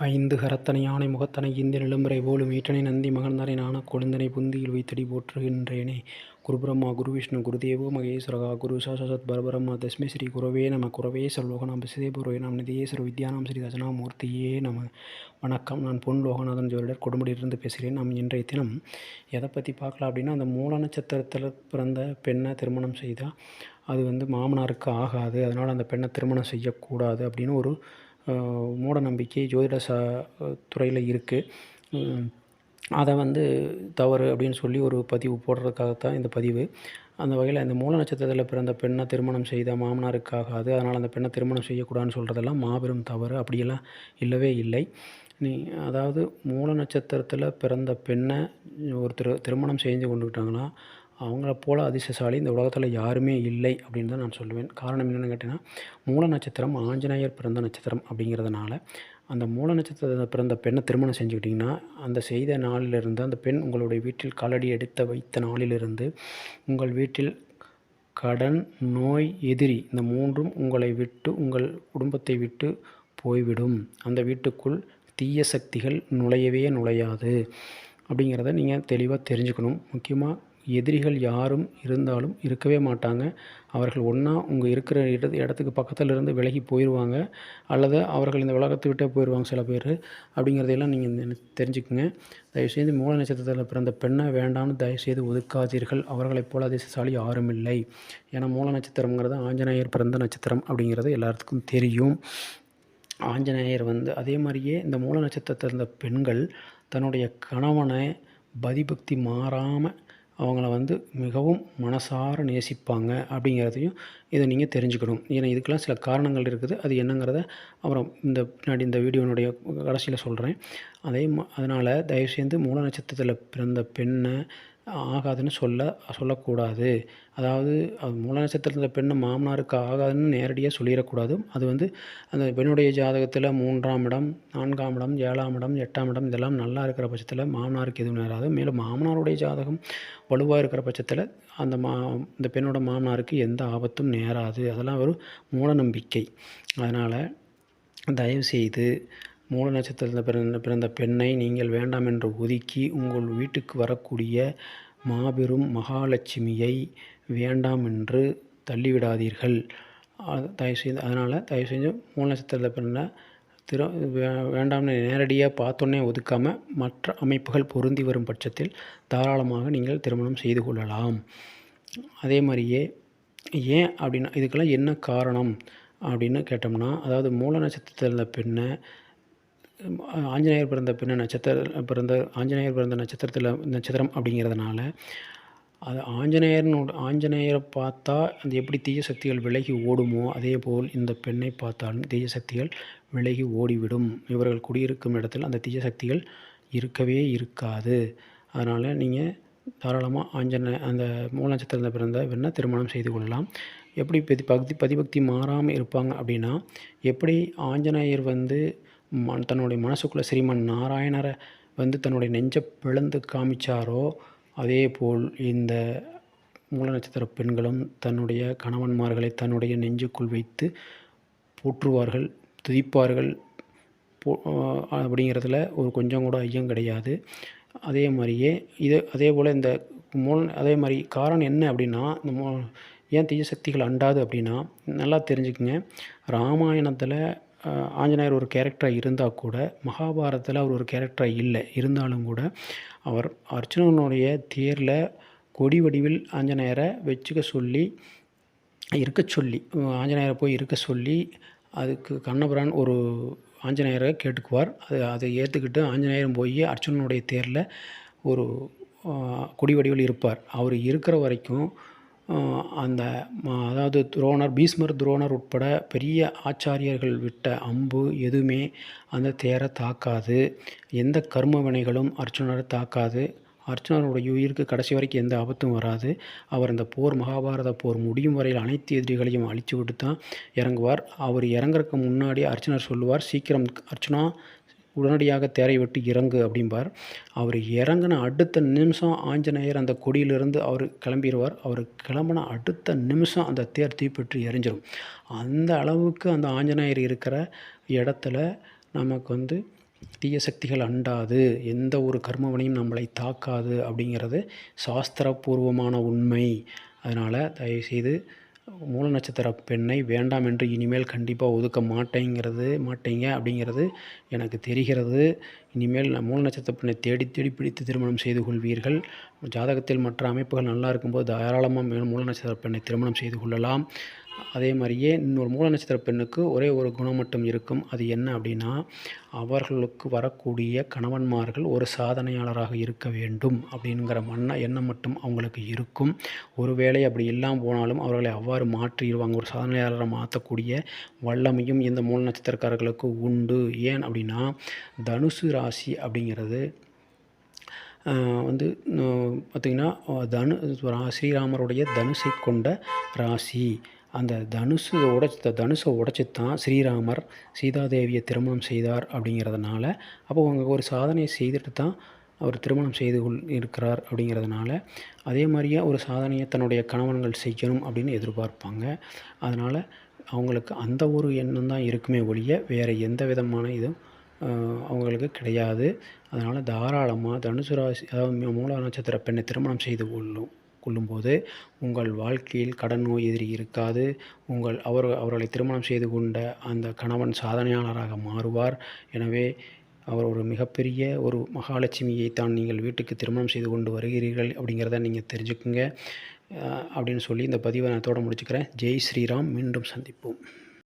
ஐந்து கரத்தனை யானை முகத்தனை இந்திய நிலம்பரை போலும் ஈற்றனை நந்தி மகந்தனை நான கொழுந்தனை புந்தியில் வைத்தடி போற்றுகின்றேனே. குருபிரம்மா குரு விஷ்ணு குருதேவோ மகேஸ்வரகா குரு சாசத் பரபரம்மா தஸ்மை ஸ்ரீ குரவே நம குரவே சர்வலோகநாம் பிசதேபுரவே நாம் நிதியேஸ்வர வித்யானாம் ஸ்ரீ தஜனாமூர்த்தியே நம. வணக்கம். நான் பொன் லோகநாதன் ஜோதிடர் கொடுமுடியிலிருந்து பேசுகிறேன். நாம் இன்றைய தினம் எதை பற்றி பார்க்கலாம் அப்படின்னா அந்த மூல நட்சத்திரத்தில் பிறந்த பெண்ணை திருமணம் செய்தால் அது வந்து மாமனாருக்கு ஆகாது. அதனால் அந்த பெண்ணை திருமணம் செய்யக்கூடாது அப்படின்னு ஒரு மூட நம்பிக்கை ஜோதிட துறையில் இருக்குது அதை வந்து தவறு அப்படின்னு சொல்லி ஒரு பதிவு போடுறதுக்காகத்தான் இந்த பதிவு. அந்த வகையில் இந்த மூல நட்சத்திரத்தில் பிறந்த பெண்ணை திருமணம் செய்த மாமனாருக்காகாது அதனால் அந்த பெண்ணை திருமணம் செய்யக்கூடாதுன்னு சொல்கிறதெல்லாம் மாபெரும் தவறு. அப்படியெல்லாம் இல்லவே இல்லை. நீ அதாவது மூல நட்சத்திரத்தில் பிறந்த பெண்ணை ஒருத்தர் திருமணம் செஞ்சு கொண்டுக்கிட்டாங்கன்னா அவங்கள போல் அதிர்ஷ்டசாலி இந்த உலகத்தில் யாருமே இல்லை அப்படின்னு தான் நான் சொல்லுவேன். காரணம் என்னென்னு கேட்டிங்கன்னா மூல நட்சத்திரம் ஆஞ்சநேயர் பிறந்த நட்சத்திரம் அப்படிங்கிறதுனால அந்த மூல நட்சத்திரத்தில் பிறந்த பெண்ணை திருமணம் செஞ்சுக்கிட்டிங்கன்னா அந்த செய்த நாளிலிருந்து அந்த பெண் உங்களுடைய வீட்டில் காலடி எடுத்த வைத்த நாளிலிருந்து உங்கள் வீட்டில் கடன் நோய் எதிரி இந்த மூன்றும் உங்களை விட்டு உங்கள் குடும்பத்தை விட்டு போய்விடும். அந்த வீட்டுக்குள் தீய சக்திகள் நுழையவே நுழையாது. அப்படிங்கிறத நீங்கள் தெளிவாக தெரிஞ்சுக்கணும். முக்கியமாக எதிரிகள் யாரும் இருந்தாலும் இருக்கவே மாட்டாங்க. அவர்கள் ஒன்றா உங்கள் இருக்கிற இடத்து இடத்துக்கு பக்கத்தில் இருந்து விலகி போயிடுவாங்க அல்லது அவர்கள் இந்த உலகத்தை விட்டே போயிடுவாங்க சில பேர். அப்படிங்கிறதையெல்லாம் நீங்கள் தெரிஞ்சுக்குங்க. தயவுசெய்து மூல நட்சத்திரத்தில் பிறந்த பெண்ணை வேண்டாம்னு தயவுசெய்து ஒதுக்காதீர்கள். அவர்களைப் போல அதிர்ஷ்டசாலி யாரும் இல்லை. ஏன்னா மூல நட்சத்திரங்கிறது ஆஞ்சநேயர் பிறந்த நட்சத்திரம் அப்படிங்கிறது எல்லாத்துக்கும் தெரியும். ஆஞ்சநேயர் வந்து அதே மாதிரியே இந்த மூல நட்சத்திரத்தில் இருந்த பெண்கள் தன்னுடைய கணவனை பதிபக்தி மாறாமல் அவங்கள வந்து மிகவும் மனசார நேசிப்பாங்க அப்படிங்கிறதையும் இதை நீங்கள் தெரிஞ்சுக்கணும். ஏன்னா இதுக்கெல்லாம் சில காரணங்கள் இருக்குது. அது என்னங்கிறத அப்புறம் இந்த பின்னாடி இந்த வீடியோனுடைய கடைசியில் சொல்கிறேன் அதே அதனால் தயவுசெய்து மூல நட்சத்திரத்தில் பிறந்த பெண்ணை ஆகாதுன்னு சொல்ல சொல்லக்கூடாது. அதாவது மூல நட்சத்திரத்தில் பெண்ணை மாமனாருக்கு ஆகாதுன்னு நேரடியாக சொல்லிடக்கூடாது. அது வந்து அந்த பெண்ணுடைய ஜாதகத்தில் மூன்றாம் இடம் நான்காம் இடம் ஏழாம் இடம் எட்டாம் இடம் இதெல்லாம் நல்லா இருக்கிற பட்சத்தில் மாமனாருக்கு எதுவும் நேராது மேலும் மாமனாருடைய ஜாதகம் வலுவாக இருக்கிற பட்சத்தில் அந்த மா இந்த பெண்ணோட மாமனாருக்கு எந்த ஆபத்தும் நேராது. அதெல்லாம் ஒரு மூட நம்பிக்கை. அதனால் தயவுசெய்து மூல நட்சத்திரத்தில் பிறந்த பிறந்த பெண்ணை நீங்கள் வேண்டாம் என்று ஒதுக்கி உங்கள் வீட்டுக்கு வரக்கூடிய மாபெரும் மகாலட்சுமியை வேண்டாம் என்று தள்ளிவிடாதீர்கள் தயவுசெய்து அதனால் தயவுசெய்து மூல நட்சத்திரத்தில் பிறந்த திரு வேண்டாம்னு நேரடியாக பார்த்தோன்னே ஒதுக்காமல் மற்ற அமைப்புகள் பொருந்தி வரும் பட்சத்தில் தாராளமாக நீங்கள் திருமணம் செய்து கொள்ளலாம். அதே மாதிரியே ஏன் அப்படின்னா இதுக்கெல்லாம் என்ன காரணம் அப்படின்னு கேட்டோம்னா அதாவது மூல நட்சத்திரத்தில் பின்ன ஆஞ்சநேயர் பிறந்த பின்ன நட்சத்திர பிறந்த ஆஞ்சநேயர் பிறந்த நட்சத்திரத்தில் நட்சத்திரம் அப்படிங்கிறதுனால அது ஆஞ்சநேயர்னோட ஆஞ்சநேயரை பார்த்தா அந்த எப்படி தீய சக்திகள் விலகி ஓடுமோ அதே போல் இந்த பெண்ணை பார்த்தாலும் தீய சக்திகள் விலகி ஓடிவிடும். இவர்கள் குடியிருக்கும் இடத்தில் அந்த தீய சக்திகள் இருக்கவே இருக்காது. அதனால் நீங்கள் தாராளமாக ஆஞ்சநே அந்த மூல நட்சத்திரத்தில் பிறந்த பெண்ணை திருமணம் செய்து கொள்ளலாம். எப்படி பதி பக்தி பதிபக்தி மாறாமல் இருப்பாங்க அப்படின்னா எப்படி ஆஞ்சநேயர் வந்து மன் தன்னுடைய மனசுக்குள்ளே ஸ்ரீமன் நாராயணரை வந்து தன்னுடைய நெஞ்சை பிளந்து காமிச்சாரோ அதே போல் இந்த மூல நட்சத்திர பெண்களும் தன்னுடைய கணவன்மார்களை தன்னுடைய நெஞ்சுக்குள் வைத்து போற்றுவார்கள் துதிப்பார்கள். போ அப்படிங்கிறதுல ஒரு கொஞ்சம் கூட ஐயம் கிடையாது. அதே மாதிரியே இது அதே போல் இந்த மூல அதே மாதிரி காரணம் என்ன அப்படின்னா இந்த மோ ஏன் தீய சக்திகள் அண்டாது அப்படின்னா நல்லா தெரிஞ்சுக்கங்க. ராமாயணத்தில் ஆஞ்சநேயர் ஒரு கேரக்டராக இருந்தால் கூட மகாபாரதத்தில் அவர் ஒரு கேரக்டராக இல்லை. இருந்தாலும் கூட அவர் அர்ஜுனனுடைய தேரில் கொடி வடிவில் ஆஞ்சநேயரை வச்சுக்க சொல்லி இருக்க சொல்லி ஆஞ்சநேயரை போய் இருக்க சொல்லி அதுக்கு கண்ணபுரான் ஒரு ஆஞ்சநேயரை கேட்டுக்குவார். அது அதை ஏற்றுக்கிட்டு ஆஞ்சநேயரும் போய் அர்ஜுனனுடைய தேரில் ஒரு கொடி வடிவில் இருப்பார். அவர் இருக்கிற வரைக்கும் அந்த அதாவது துரோணர் பீஷ்மர் துரோணர் உட்பட பெரிய ஆச்சாரியர்கள் விட்ட அம்பு எதுவுமே அந்த தேரை தாக்காது. எந்த கர்ம வினைகளும் அர்ஜுனரை தாக்காது. அர்ஜுனருடைய உயிருக்கு கடைசி வரைக்கும் எந்த ஆபத்தும் வராது. அவர் அந்த போர் மகாபாரத போர் முடியும் வரையில் அனைத்து எதிரிகளையும் அழித்து விட்டு தான் இறங்குவார். அவர் இறங்குறதுக்கு முன்னாடி அர்ஜுனர் சொல்லுவார் சீக்கிரம் அர்ஜுனா உடனடியாக தேரை விட்டு இறங்கு அப்படிம்பார். அவர் இறங்கின அடுத்த நிமிஷம் ஆஞ்சநேயர் அந்த கொடியிலிருந்து அவர் கிளம்பிடுவார் அவர் கிளம்பின அடுத்த நிமிஷம் அந்த தேர் தீப்பற்றி எரிஞ்சிடும் அந்த அளவுக்கு அந்த ஆஞ்சநேயர் இருக்கிற இடத்துல நமக்கு வந்து தீய சக்திகள் அண்டாது. எந்த ஒரு கர்மவனையும் நம்மளை தாக்காது அப்படிங்கிறது சாஸ்திரபூர்வமான உண்மை. அதனால் தயவுசெய்து மூல நட்சத்திர பெண்ணை வேண்டாம் என்று இனிமேல் கண்டிப்பாக ஒதுக்க மாட்டேங்கிறது மாட்டேங்க அப்படிங்கிறது எனக்கு தெரிகிறது. இனிமேல் நான் மூல நட்சத்திர பெண்ணை தேடி தேடி பிடித்து திருமணம் செய்து கொள்வீர்கள். ஜாதகத்தில் மற்ற அமைப்புகள் நல்லா இருக்கும்போது தாராளமாக மூல நட்சத்திர பெண்ணை திருமணம் செய்து கொள்ளலாம். அதே மாதிரியே இன்னொரு மூல நட்சத்திர பெண்ணுக்கு ஒரே ஒரு குணம் மட்டும் இருக்கும். அது என்ன அப்படின்னா அவர்களுக்கு வரக்கூடிய கணவன்மார்கள் ஒரு சாதனையாளராக இருக்க வேண்டும் அப்படிங்கிற மன்ன எண்ணம் மட்டும் அவங்களுக்கு இருக்கும். ஒருவேளை அப்படி இல்லாமல் போனாலும் அவர்களை அவ்வாறு மாற்றிடுவாங்க. ஒரு சாதனையாளரை மாற்றக்கூடிய வல்லமையும் இந்த மூல நட்சத்திரக்காரர்களுக்கு உண்டு. ஏன் அப்படின்னா தனுசு ராசி அப்படிங்கிறது வந்து பார்த்திங்கன்னா தனு ஸ்ரீராமருடைய தனுசை கொண்ட ராசி. அந்த தனுசு உடச்ச தனுசை உடைச்சி தான் ஸ்ரீராமர் சீதாதேவியை திருமணம் செய்தார் அப்படிங்கிறதுனால அப்போ அவங்க ஒரு சாதனையை செய்துட்டு தான் அவர் திருமணம் செய்து கொள் இருக்கிறார் அப்படிங்கிறதுனால அதே மாதிரியே ஒரு சாதனையை தன்னுடைய கணவன்கள் செய்யணும் அப்படின்னு எதிர்பார்ப்பாங்க. அதனால் அவங்களுக்கு அந்த ஒரு எண்ணம் தான் இருக்குமே ஒழிய வேறு எந்த விதமான இதுவும் அவங்களுக்கு கிடையாது. அதனால் தாராளமாக தனுசு ராசி அதாவது மூல நட்சத்திர பெண்ணை திருமணம் செய்து கொள்ளும். கொள்ளும்போது உங்கள் வாழ்க்கையில் கடன் நோய் எதிரி இருக்காது. உங்கள் அவர் அவர்களை திருமணம் செய்து கொண்ட அந்த கணவன் சாதனையாளராக மாறுவார். எனவே அவர் ஒரு மிகப்பெரிய ஒரு மகாலட்சுமியை தான் நீங்கள் வீட்டுக்கு திருமணம் செய்து கொண்டு வருகிறீர்கள் அப்படிங்கிறத நீங்கள் தெரிஞ்சுக்குங்க. அப்படின்னு சொல்லி இந்த பதிவை நான் தோட முடிச்சுக்கிறேன். ஜெய் ஸ்ரீராம் மீண்டும் சந்திப்போம்.